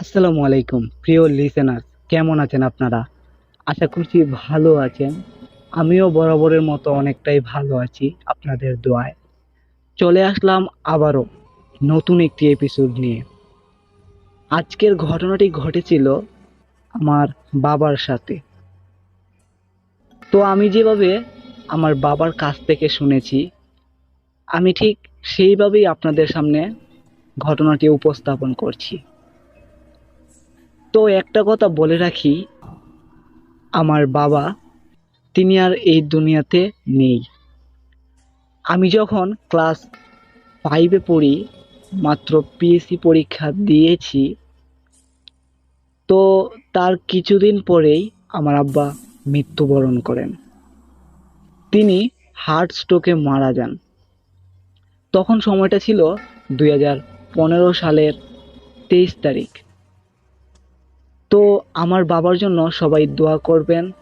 আসসালামু আলাইকুম, প্রিয় লিসেনার কেমন আছেন আপনারা? আশা করছি ভালো আছেন। আমিও বরাবরের মতো অনেকটাই ভালো আছি আপনাদের দোয়ায়। চলে আসলাম আবারও নতুন একটি এপিসোড নিয়ে। আজকের ঘটনাটি ঘটেছিল আমার বাবার সাথে। তো আমি যেভাবে আমার বাবার কাছ থেকে শুনেছি, আমি ঠিক সেইভাবেই আপনাদের সামনে ঘটনাটি উপস্থাপন করছি। তো একটা কথা বলে রাখি, আমার বাবা, তিনি আর এই দুনিয়াতে নেই। আমি যখন ক্লাস ফাইভে পড়ি, মাত্র পিএসসি পরীক্ষা দিয়েছি, তো তার কিছুদিন পরেই আমার আব্বা মৃত্যুবরণ করেন। তিনি হার্ট স্ট্রোকে মারা যান। তখন সময়টা ছিল দুই হাজার পনেরো সালের তেইশ তারিখ। তো আমার বাবার জন্য সবাই দোয়া করবেন,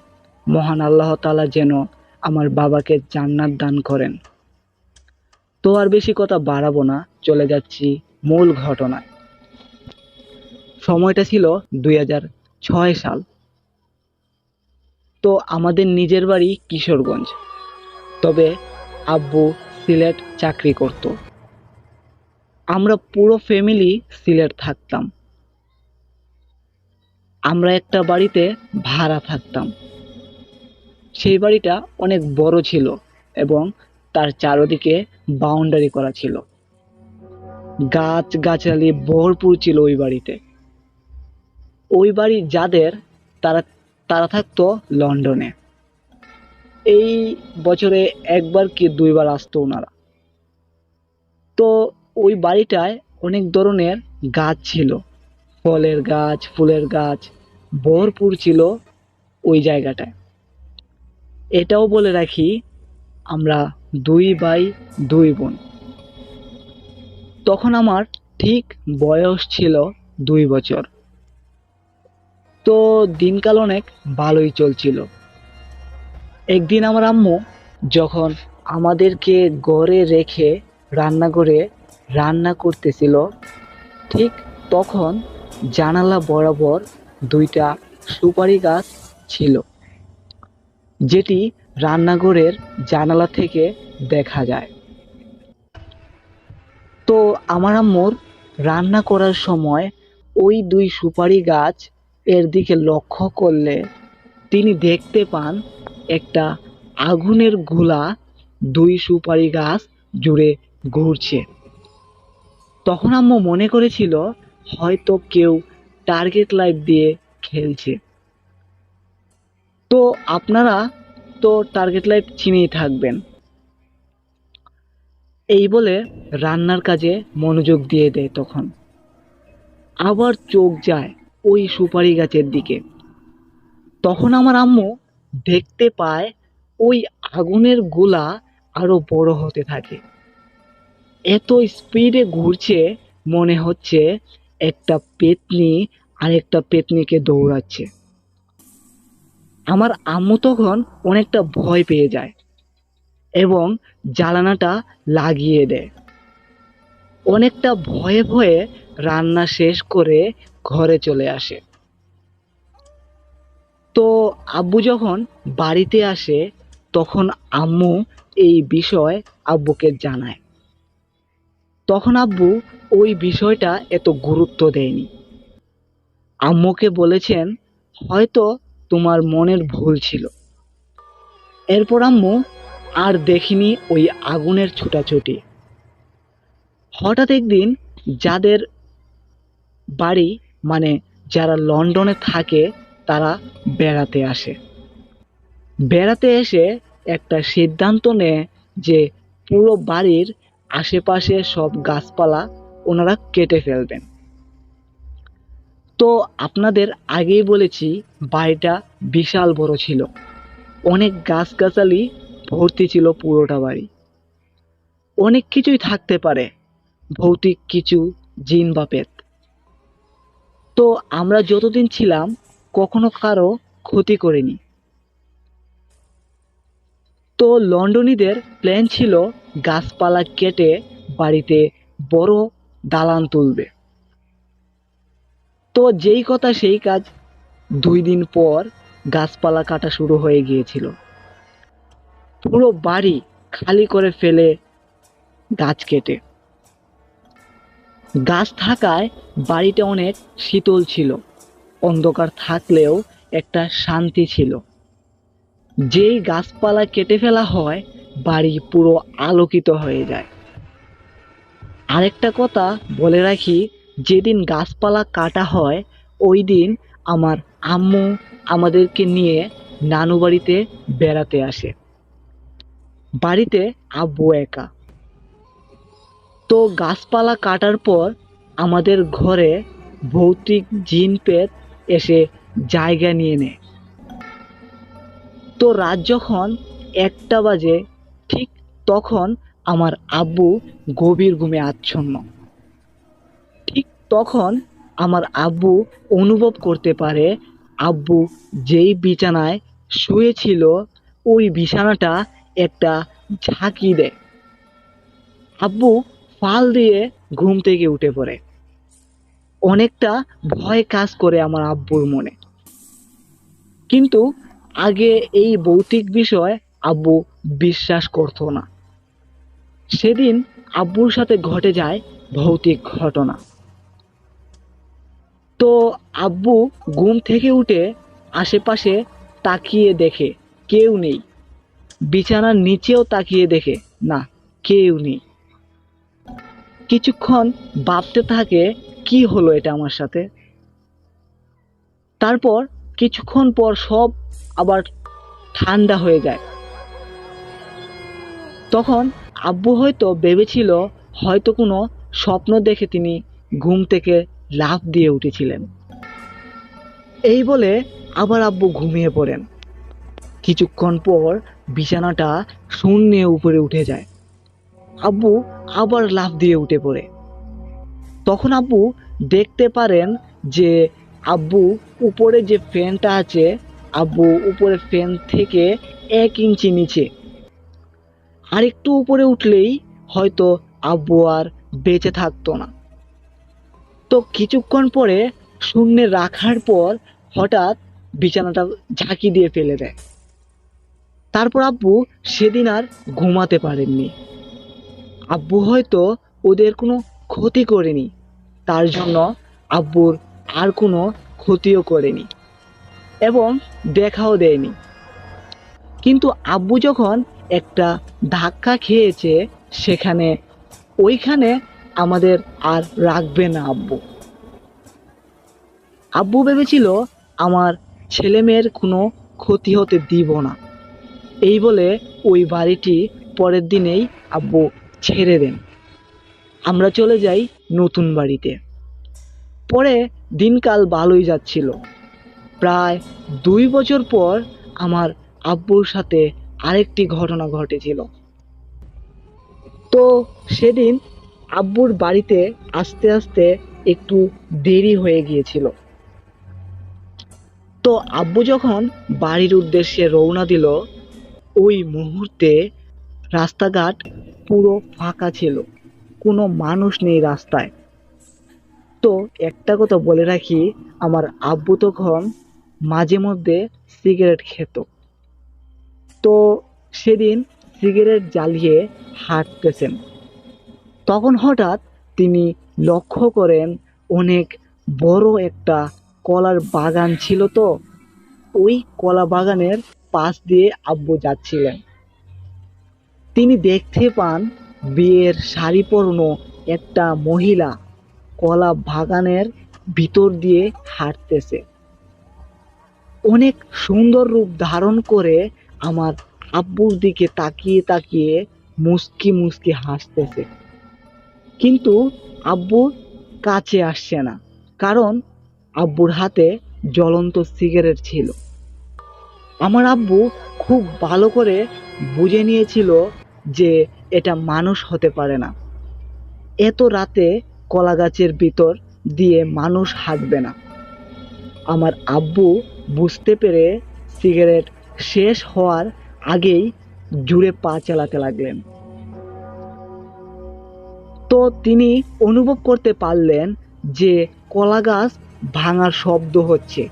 মহান আল্লাহ তাআলা যেন আমার বাবাকে জান্নাত দান করেন। তো আর বেশি কথা বাড়াবো না, চলে যাচ্ছি মূল ঘটনায়। সময়টা ছিল দুই ছয় সাল। তো আমাদের নিজের বাড়ি কিশোরগঞ্জ। তবে আব্বু সিলেট চাকরি করত। আমরা পুরো ফ্যামিলি সিলেট থাকতাম। আমরা একটা বাড়িতে ভাড়া থাকতাম। সেই বাড়িটা অনেক বড় ছিল এবং তার চারদিকে বাউন্ডারি করা ছিল। গাছ গাছালি ভরপুর ছিল ওই বাড়িতে। ওই বাড়ি যাদের তারা তারা থাকতো লন্ডনে। এই বছরে একবার কি দুইবার আসতো ওনারা। তো ওই বাড়িটায় অনেক ধরনের গাছ ছিল। ফলের গাছ, ফুলের গাছ, ভরপুর ছিল ওই জায়গাটায়। এটাও বলে রাখি, আমরা দুই ভাই, দুই বোন। তখন আমার ঠিক বয়স ছিল দুই বছর। তো দিনকাল অনেক ভালোই চলছিল। একদিন আমার আম্মু যখন আমাদেরকে গড়ে রেখে রান্নাঘরে রান্না করতেছিল, ঠিক তখন জানালা বরাবর দুইটা সুপারি গাছ ছিল, যেটি রান্নাঘরের জানালা থেকে দেখা যায়। তো আমার আম্মুর রান্না করার সময় ওই দুই সুপারি গাছ এর দিকে লক্ষ্য করলে তিনি দেখতে পান একটা আগুনের গোলা দুই সুপারি গাছ জুড়ে ঘুরছে। তখন আম্মু মনে করেছিল, হয়তো কেউ টার্গেট লাইট দিয়ে খেলছে। তো আপনারা তো টার্গেট লাইট চিনেই থাকবেন। এই বলে রান্নার কাজে মনোযোগ দিয়ে দেয় তখন। আবার চোখ যায় ওই সুপারি গাছের দিকে। তখন আমার আম্মু দেখতে পায় ওই আগুনের গোলা আরও বড় হতে থাকে। এত স্পিডে ঘুরছে, মনে হচ্ছে একটা পেতনি আরেকটা পেতনিকে দৌড়াচ্ছে। আমার আম্মু তখন অনেকটা ভয় পেয়ে যায় এবং জ্বালানাটা লাগিয়ে দেয়। অনেকটা ভয়ে ভয়ে রান্না শেষ করে ঘরে চলে আসে। তো আব্বু যখন বাড়িতে আসে, তখন আম্মু এই বিষয় আব্বুকে জানায়। তখন আব্বু ওই বিষয়টা এত গুরুত্ব দেয়নি। আম্মুকে বলেছেন, হয়তো তোমার মনের ভুল ছিল। এরপর আম্মু আর দেখিনি ওই আগুনের ছুটাছুটি। হঠাৎ একদিন যাদের বাড়ি মানে যারা লন্ডনে থাকে তারা বেড়াতে আসে। বেড়াতে এসে একটা সিদ্ধান্ত নেয় যে পুরো বাড়ির আশেপাশে সব গাছপালা ওনারা কেটে ফেলবেন। তো আপনাদের আগেই বলেছি, বাড়িটা বিশাল বড় ছিল। অনেক গাছগাছালি ভর্তি ছিল পুরোটা বাড়ি। অনেক কিছুই থাকতে পারে, ভৌতিক কিছু, জিন বা পেত। তো আমরা যতদিন ছিলাম কখনো কারও ক্ষতি করিনি। তো লন্ডনীদের প্ল্যান ছিল গাছপালা কেটে বাড়িতে বড় দালান তুলবে। তো যেই কথা সেই কাজ দুই দিন পর গাছপালা কাটা শুরু হয়ে গিয়েছিল। পুরো বাড়ি খালি করে ফেলে গাছ কেটে। গাছ থাকায় বাড়িটা অনেক শীতল ছিল। অন্ধকার থাকলেও একটা শান্তি ছিল। যেই গাছপালা কেটে ফেলা হয়, বাড়ি পুরো আলোকিত হয়ে যায়। আরেকটা কথা বলে রাখি, যেদিন গাছপালা কাটা হয়, ওই দিন আমার আম্মু আমাদেরকে নিয়ে নানু বাড়িতে বেড়াতে আসে। বাড়িতে আব্বু একা। তো গাছপালা কাটার পর আমাদের ঘরে ভৌতিক জিন পেত এসে জায়গা নিয়ে নেয় তো রাত যখন একটা বাজে, ঠিক তখন আমার আব্বু গভীর ঘুমে আচ্ছন্ন। ঠিক তখন আমার আব্বু অনুভব করতে পারে, আব্বু যেই বিছানায় শুয়েছিল ওই বিছানাটা একটা ঝাঁকি দেয়। আব্বু ফাল দিয়ে ঘুম থেকে উঠে পড়ে। অনেকটা ভয় কাজ করে আমার আব্বুর মনে। কিন্তু আগে এই ভৌতিক বিষয় আব্বু বিশ্বাস করতো না। সেদিন আব্বুর সাথে ঘটে যায় ভৌতিক ঘটনা। তো আব্বু ঘুম থেকে উঠে আশেপাশে তাকিয়ে দেখে, কেউ নেই। বিছানার নিচেও তাকিয়ে দেখে, না, কেউ নেই। কিছুক্ষণ ভাবতে থাকে কি হলো এটা আমার সাথে? তারপর কিছুক্ষণ পর সব আবার ঠান্ডা হয়ে যায়। তখন আব্বু হয়তো ভেবেছিল হয়তো কোনো স্বপ্ন দেখে তিনি ঘুম থেকে লাফ দিয়ে উঠেছিলেন। এই বলে আবার আব্বু ঘুমিয়ে পড়েন। কিছুক্ষণ পর বিছানাটা শূন্যে উপরে উঠে যায়। আব্বু আবার লাফ দিয়ে উঠে পড়ে। তখন আব্বু দেখতে পারেন যে আব্বু উপরে যে ফ্যানটা আছে, আব্বু উপরে ফ্যান থেকে এক ইঞ্চি নিচে। আর একটু উপরে উঠলেই হয়তো আব্বু আর বেঁচে থাকতো না। তো কিছুক্ষণ পরে শূন্যে রাখার পর হঠাৎ বিছানাটা ঝাঁকি দিয়ে ফেলে দেয়। তারপর আব্বু সেদিন আর ঘুমাতে পারেননি। আব্বু হয়তো ওদের কোনো ক্ষতি করেনি। তার জন্য আব্বুর আর কোনো ক্ষতিও করেনি এবং দেখাও দেয়নি। কিন্তু আব্বু যখন একটা ধাক্কা খেয়েছে সেখানে, ওইখানে আমাদের আর রাখবে না আব্বু। আব্বু ভেবেছিল আমার ছেলে মেয়ের কোনো ক্ষতি হতে দিব না। এই বলে ওই বাড়িটি পরের দিনেই আব্বু ছেড়ে দেন। আমরা চলে যাই নতুন বাড়িতে। পরে দিনকাল ভালোই যাচ্ছিল। প্রায় দুই বছর পর আমার আব্বুর সাথে আরেকটি ঘটনা ঘটেছিল। তো সেদিন আব্বুর বাড়িতে আস্তে আস্তে একটু দেরি হয়ে গিয়েছিল। তো আব্বু যখন বাড়ির উদ্দেশ্যে রওনা দিল, ওই মুহূর্তে রাস্তাঘাট পুরো ফাঁকা ছিল। কোনো মানুষ নেই রাস্তায়। তো একটা কথা বলে রাখি, আমার আব্বু তখন মাঝে মধ্যে সিগারেট খেত। তো সেদিন সিগারেট জ্বালিয়ে হাঁটতেছেন। তখন হঠাৎ তিনি লক্ষ্য করেন, অনেক বড় একটা কলার বাগান ছিল তো, ওই কলা বাগানের পাশ দিয়ে আব্বু যাচ্ছিলেন। তিনি দেখতে পান বিয়ের শাড়ি পরনো একটা মহিলা কলা বাগানের ভিতর দিয়ে হাঁটতেছে। অনেক সুন্দর রূপ ধারণ করে আমার আব্বুর দিকে তাকিয়ে তাকিয়ে মুস্কি মুস্কি হাসতেছে। কিন্তু আব্বুর কাছে আসছে না, কারণ আব্বুর হাতে জ্বলন্ত সিগারেট ছিল। আমার আব্বু খুব ভালো করে বুঝে নিয়েছিল যে এটা মানুষ হতে পারে না। এত রাতে কলা গাছের ভিতর দিয়ে মানুষ হাঁটবে না। আমার আব্বু বুঝতে পেরে সিগারেট শেষ হওয়ার আগেই জুড়ে পা চালাতে লাগলেন। তো তিনি অনুভব করতে পারলেন যে কলা গাছ ভাঙার শব্দ হচ্ছে।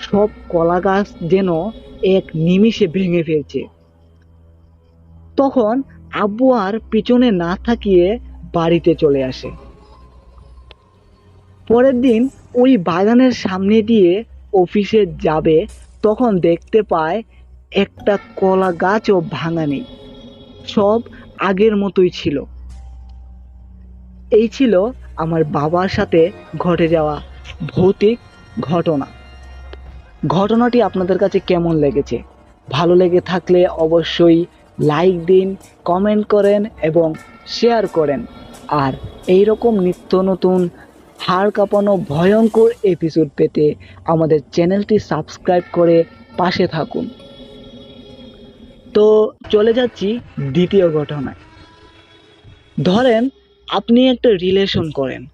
সব কলা গাছ যেন এক নিমিষে ভেঙে ফেলছে। তখন আব্বু আর পিছনে না থাকিয়ে বাড়িতে চলে আসে। পরের দিন ওই বাগানের সামনে দিয়ে অফিসে যাবে, তখন দেখতে পায় একটা কলা গাছও ভাঙা নেই। সব আগের মতোই ছিল। এই ছিল আমার বাবার সাথে ঘটে যাওয়া ভৌতিক ঘটনা। ঘটনাটি আপনাদের কাছে কেমন লেগেছে? ভালো লেগে থাকলে অবশ্যই লাইক দিন কমেন্ট করেন এবং শেয়ার করেন। আর এই রকম নিত্য নতুন, হাড় কাঁপানো, ভয়ঙ্কর এপিসোড পেতে আমাদের চ্যানেলটি সাবস্ক্রাইব করে পাশে থাকুন। তো চলে যাচ্ছি দ্বিতীয় ঘটনায়। ধরেন আপনি একটা রিলেশন করেন।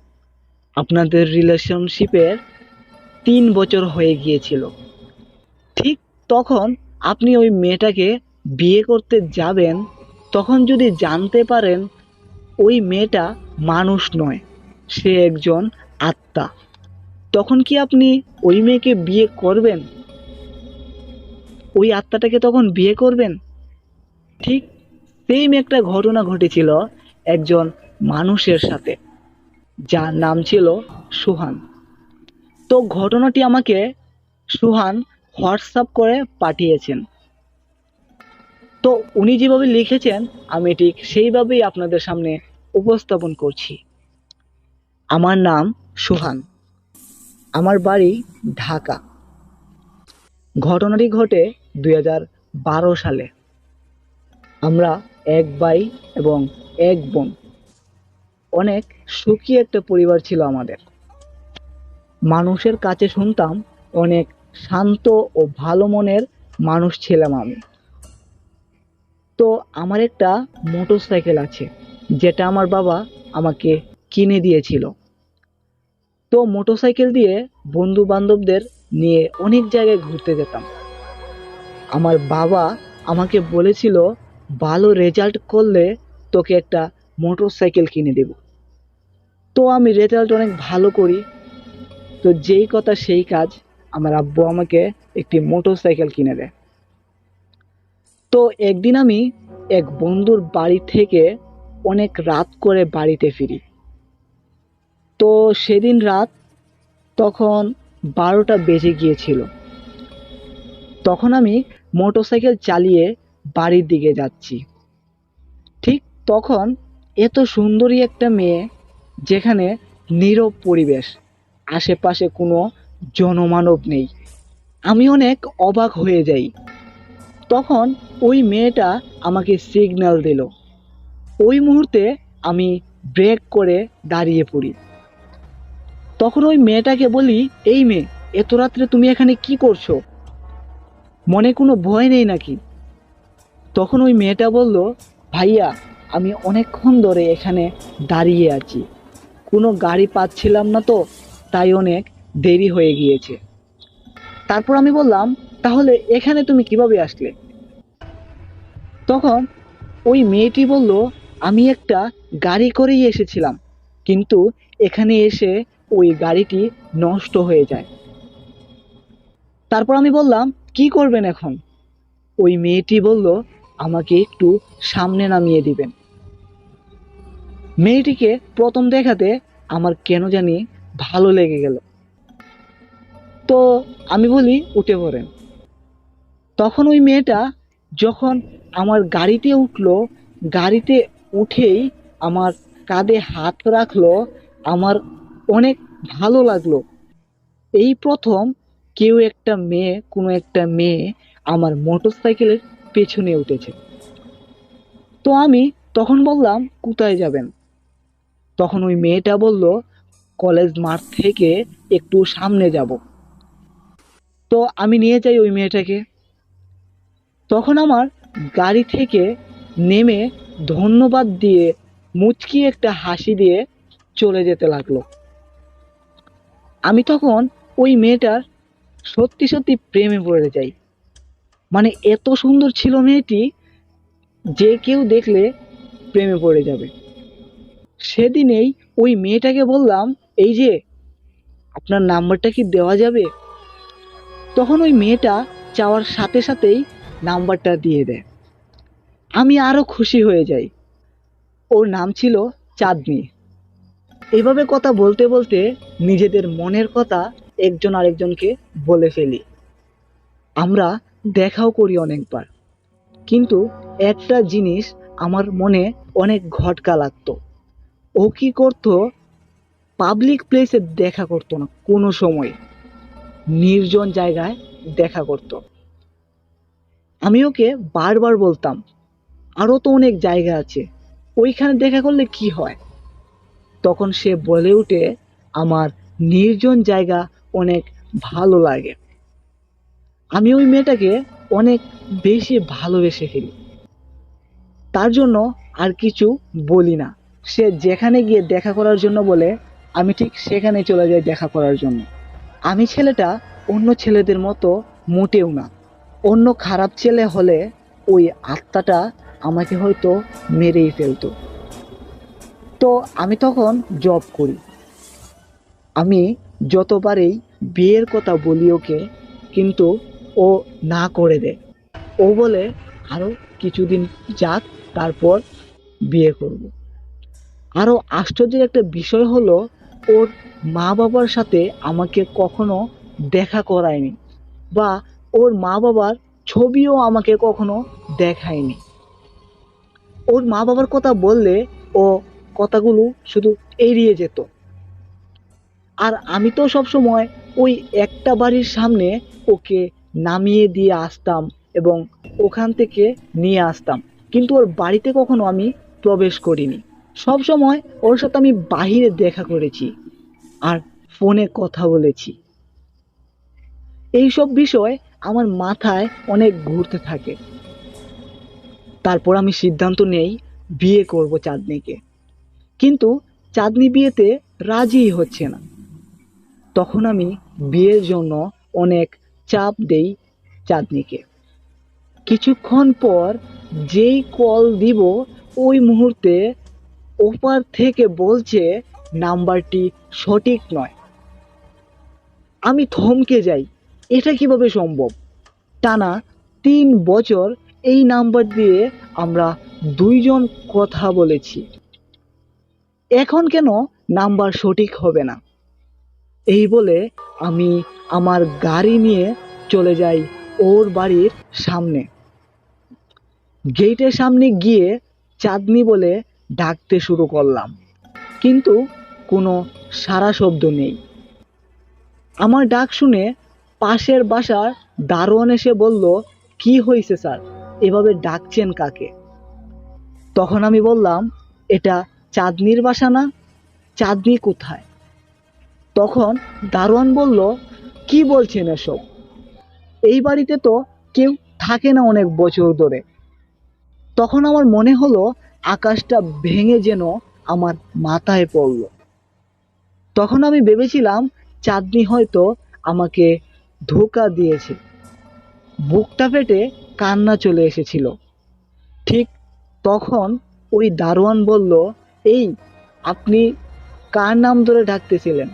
আপনাদের রিলেশনশিপের তিন বছর হয়ে গিয়েছিল। ঠিক তখন আপনি ওই মেয়েটাকে বিয়ে করতে যাবেন, তখন যদি জানতে পারেন ওই মেয়েটা মানুষ নয়, সে একজন আত্মা, তখন কি আপনি ওই মেয়েকে বিয়ে করবেন? ওই আত্মাটাকে তখন বিয়ে করবেন? ঠিক সেম একটা ঘটনা ঘটেছিল একজন মানুষের সাথে, যার নাম ছিল সুহান। তো ঘটনাটি আমাকে সুহান হোয়াটসঅ্যাপ করে পাঠিয়েছেন। তো উনি যেভাবে লিখেছেন, আমি ঠিক সেইভাবেই আপনাদের সামনে উপস্থাপন করছি। আমার নাম সুহান। আমার বাড়ি ঢাকা। ঘটনাটি ঘটে দুই হাজার বারো সালে। আমরা এক ভাই এবং এক বোন। অনেক সুখী একটা পরিবার ছিল আমাদের। মানুষের কাছে শুনতাম অনেক শান্ত ও ভালো মনের মানুষ ছিলাম আমি। তো আমার একটা মোটর সাইকেল আছে, যেটা আমার বাবা আমাকে কিনে দিয়েছিল। তো মোটর সাইকেল দিয়ে বন্ধু বান্ধবদের নিয়ে অনেক জায়গায় ঘুরতে যেতাম। আমার বাবা আমাকে বলেছিল, ভালো রেজাল্ট করলে তোকে একটা মোটর সাইকেল কিনে দেব। তো আমি রেজাল্ট অনেক ভালো করি। তো যেই কথা সেই কাজ আমার আব্বু আমাকে একটি মোটর সাইকেল কিনে দেয়। তো একদিন আমি এক বন্ধুর বাড়ি থেকে অনেক রাত করে বাড়িতে ফিরি। তো সেদিন রাত তখন বারোটা বেজে গিয়েছিল। তখন আমি মোটরসাইকেল চালিয়ে বাড়ির দিকে যাচ্ছি। ঠিক তখন এত সুন্দরী একটা মেয়ে যেখানে নীরব পরিবেশ, আশেপাশে কোনো জনমানব নেই। আমি অনেক অবাক হয়ে যাই। তখন ওই মেয়েটা আমাকে সিগন্যাল দিল। ওই মুহূর্তে আমি ব্রেক করে দাঁড়িয়ে পড়ি। তখন ওই মেয়েটাকে বলি, এই মেয়ে, এত রাত্রে তুমি এখানে কি করছ? মনে কোনো ভয় নেই নাকি? তখন ওই মেয়েটা বলল, ভাইয়া, আমি অনেকক্ষণ ধরে এখানে দাঁড়িয়ে আছি। কোনো গাড়ি পাচ্ছিলাম না তো, তাই অনেক দেরি হয়ে গিয়েছে। তারপর আমি বললাম তাহলে এখানে তুমি কীভাবে আসলে? তখন ওই মেয়েটি বলল, আমি একটা গাড়ি করেই এসেছিলাম, কিন্তু এখানে এসে ওই গাড়িটি নষ্ট হয়ে যায়। তারপর আমি বললাম, কি করবেন এখন? ওই মেয়েটি বলল, আমাকে একটু সামনে নামিয়ে দিবেন। মেয়েটিকে প্রথম দেখাতে আমার কেন জানি ভালো লেগে গেল। তো আমি বলি, উঠে পড়েন। তখন ওই মেয়েটা যখন আমার গাড়িতে উঠল, গাড়িতে উঠেই আমার কাঁধে হাত রাখল, আমার অনেক ভালো লাগল। এই প্রথম কেউ একটা মেয়ে, কোনো একটা মেয়ে আমার মোটর সাইকেলের পেছনে উঠেছে। তো আমি তখন বললাম, কোথায় যাবেন? তখন ওই মেয়েটা বলল, কলেজ মাঠ থেকে একটু সামনে যাব। তো আমি নিয়ে যাই ওই মেয়েটাকে। তখন আমার গাড়ি থেকে নেমে ধন্যবাদ দিয়ে মুচকি একটা হাসি দিয়ে চলে যেতে লাগল। আমি তখন ওই মেয়েটার সত্যি সত্যি প্রেমে পড়ে যাই। মানে এত সুন্দর ছিল মেয়েটি যে কেউ দেখলে প্রেমে পড়ে যাবে। সেদিনেই ওই মেয়েটাকে বললাম, এই যে, আপনার নাম্বারটা কি দেওয়া যাবে? তখন ওই মেয়েটা চাওয়ার সাথে সাথেই নাম্বারটা দিয়ে দেয় আমি আরও খুশি হয়ে যাই। ওর নাম ছিল চাঁদনি। এভাবে কথা বলতে বলতে নিজেদের মনের কথা একজন আরেকজনকে বলে ফেলি। আমরা দেখাও করি অনেকবার। কিন্তু একটা জিনিস আমার মনে অনেক ঘটকা লাগতো। ও কি করতো? পাবলিক প্লেসে দেখা করতো না, কোনো সময়। নির্জন জায়গায় দেখা করতো। আমি ওকে বারবার বলতাম আরও তো অনেক জায়গা আছে, ওইখানে দেখা করলে কি হয়? তখন সে বলে উঠে, আমার নির্জন জায়গা অনেক ভালো লাগে। আমি ওই মেয়েটাকে অনেক বেশি ভালোবেসে ফেলি। তার জন্য আর কিছু বলি না। সে যেখানে গিয়ে দেখা করার জন্য বলে, আমি ঠিক সেখানে চলে যাই দেখা করার জন্য। আমি ছেলেটা অন্য ছেলেদের মতো মোটেও না। অন্য খারাপ ছেলে হলে ওই আত্মাটা আমাকে হয়তো মেরেই ফেলতো। তো আমি তখন জব করি। আমি যতবারেই বিয়ের কথা বলি ওকে, কিন্তু ও না করে দেয়। ও বলে আরও কিছুদিন যাক, তারপর বিয়ে করব। আরও আশ্চর্যের একটা বিষয় হলো, ওর মা বাবার সাথে আমাকে কখনো দেখা করায়নি বা ওর মা বাবার ছবিও আমাকে কখনো দেখায়নি। ওর মা বাবার কথা বললে ও কথাগুলো শুধু এড়িয়ে যেত। আর আমি তো সব সময় ওই একটা বাড়ির সামনে ওকে নামিয়ে দিয়ে আসতাম এবং ওখান থেকে নিয়ে আসতাম। কিন্তু ওর বাড়িতে কখনো আমি প্রবেশ করিনি। সব সময় ওর সাথে আমি বাহিরে দেখা করেছি আর ফোনে কথা বলেছি। এইসব বিষয় আমার মাথায় অনেক ঘুরতে থাকে। তারপর আমি সিদ্ধান্ত নেই বিয়ে করব চাঁদনিকে। কিন্তু চাঁদনি বিয়েতে রাজিই হচ্ছে না। তখন আমি বিয়ের জন্য অনেক চাপ দেই চাঁদনিকে। কিছুক্ষণ পর যেই কল দিব, ওই মুহূর্তে ওপার থেকে বলছে, নাম্বারটি সঠিক নয়। আমি থমকে যাই। এটা কীভাবে সম্ভব? টানা তিন বছর এই নাম্বার দিয়ে আমরা দুইজন কথা বলেছি। এখন কেন নাম্বার সঠিক হবে না? এই বলে আমি আমার গাড়ি নিয়ে চলে যাই ওর বাড়ির সামনে। গেটের সামনে গিয়ে চাঁদনি বলে ডাকতে শুরু করলাম। কিন্তু কোনো সারা শব্দ নেই। আমার ডাক শুনে পাশের বাসার দারোয়ান এসে বলল, কি হয়েছে স্যার? এভাবে ডাকছেন কাকে? তখন আমি বললাম, এটা চাঁদনির বাসা না? চাঁদনি কোথায়? তখন দারোয়ান বলল, কি বলছেন এসব? এই বাড়িতে তো কেউ থাকে না অনেক বছর ধরে। তখন আমার মনে হলো, আকাশটা ভেঙে যেন আমার মাথায় পড়ল। তখন আমি ভেবেছিলাম, চাঁদনি হয়তো আমাকে ধোকা দিয়েছে। বুকটা ফেটে কান্না চলে এসেছিল। ঠিক তখন ওই দারোয়ান বলল, এই, আপনি কার নাম ধরে ডাকতেছিলেন?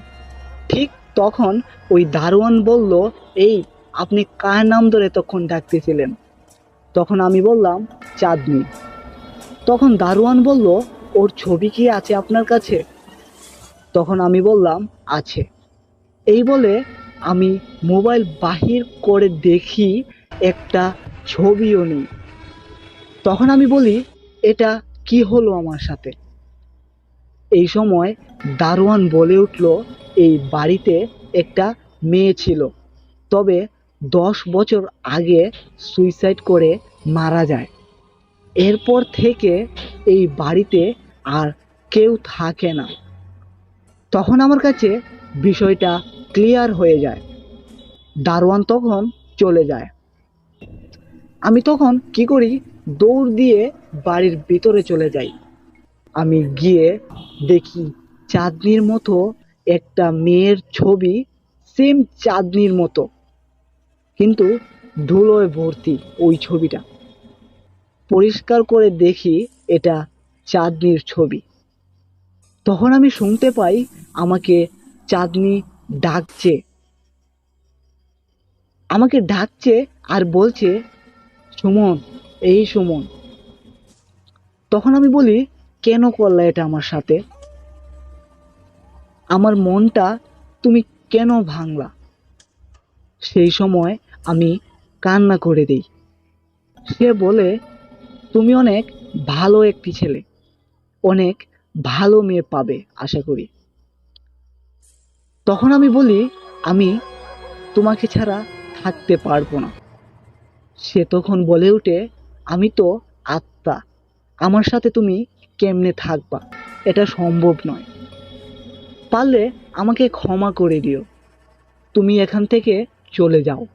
ঠিক তখন ওই দারোয়ান বলল, এই, আপনি কার নাম ধরে তখন ডাকতেছিলেন? তখন আমি বললাম, চাঁদনি। তখন দারোয়ান বলল, ওর ছবি কি আছে আপনার কাছে? তখন আমি বললাম, আছে। এই বলে আমি মোবাইল বাহির করে দেখি একটা ছবিও নেই। তখন আমি বলি, এটা কি হলো আমার সাথে? এই সময় দারোয়ান বলে উঠল, এই বাড়িতে একটা মেয়ে ছিল। তবে দশ বছর আগে সুইসাইড করে মারা যায়। এরপর থেকে এই বাড়িতে আর কেউ থাকে না। তখন আমার কাছে বিষয়টা ক্লিয়ার হয়ে যায়। দারোয়ান তখন চলে যায়। আমি তখন কি করি? দৌড় দিয়ে বাড়ির ভিতরে চলে যাই। আমি গিয়ে দেখি চাঁদনির মতো একটা মেয়ের ছবি সেম চাঁদনির মতো। কিন্তু ধুলোয় ভর্তি ওই ছবিটা। পরিষ্কার করে দেখি এটা চাঁদনির ছবি। তখন আমি শুনতে পাই আমাকে চাঁদনি ডাকছে। আমাকে ডাকছে আর বলছে, সুমন, এই সুমন। তখন আমি বলি, কেন করলে এটা আমার সাথে? আমার মনটা তুমি কেন ভাঙলা? সেই সময় আমি কান্না করে দিই। সে বলে, তুমি অনেক ভালো একটি ছেলে। অনেক ভালো মেয়ে পাবে, আশা করি। তখন আমি বলি, আমি তোমাকে ছাড়া থাকতে পারব না। সে তখন বলে ওঠে আমি তো আত্মা, আমার সাথে তুমি কেমনে থাকবা? এটা সম্ভব নয়। পারলে আমাকে ক্ষমা করে দিও। তুমি এখান থেকে চলে যাও।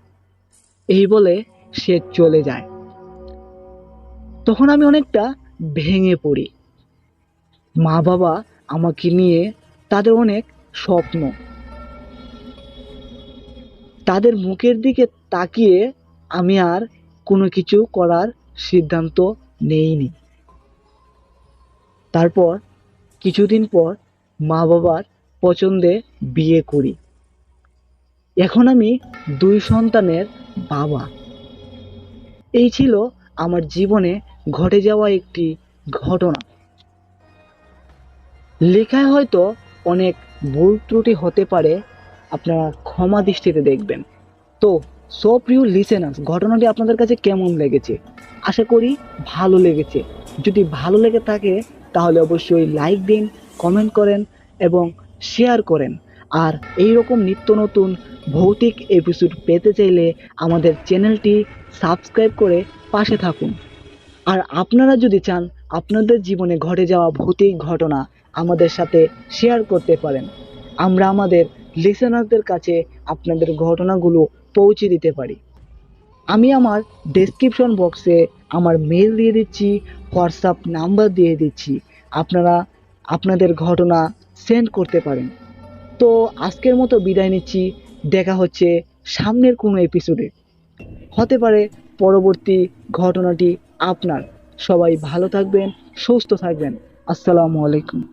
এই বলে সে চলে যায়। তখন আমি অনেকটা ভেঙে পড়ি। মা বাবা আমাকে নিয়ে তাদের অনেক স্বপ্ন তাদের মুখের দিকে তাকিয়ে আমি আর কোনো কিছু করার সিদ্ধান্ত নেইনি। তারপর কিছুদিন পর মা বাবার পছন্দে বিয়ে করি। এখন আমি দুই সন্তানের বাবা। এই ছিল আমার জীবনে ঘটে যাওয়া একটি ঘটনা। লেখায় হয়তো অনেক ভুল ত্রুটি হতে পারে, আপনারা ক্ষমা দৃষ্টিতে দেখবেন। তো সো প্রিয় লিসেনার্স ঘটনাটি আপনাদের কাছে কেমন লেগেছে? আশা করি ভালো লেগেছে। যদি ভালো লেগে থাকে, তাহলে অবশ্যই লাইক দিন কমেন্ট করেন এবং শেয়ার করেন। আর এই রকম নিত্য নতুন ভৌতিক এপিসোড পেতে চাইলে আমাদের চ্যানেলটি সাবস্ক্রাইব করে পাশে থাকুন। আর আপনারা যদি চান আপনাদের জীবনে ঘটে যাওয়া ভৌতিক ঘটনা আমাদের সাথে শেয়ার করতে পারেন, আমরা আমাদের লিসেনারদের কাছে আপনাদের ঘটনাগুলো পৌঁছে দিতে পারি। আমি আমার ডেসক্রিপশন বক্সে আমার মেল দিয়ে দিচ্ছি হোয়াটসঅ্যাপ নাম্বার দিয়ে দিচ্ছি। আপনারা আপনাদের ঘটনা সেন্ড করতে পারেন। তো আজকের মতো বিদায় নিচ্ছি। দেখা হচ্ছে সামনের কোনো এপিসোডে হতে পারে পরবর্তী ঘটনাটি আপনার। সবাই ভালো থাকবেন, সুস্থ থাকবেন। আসসালামু আলাইকুম।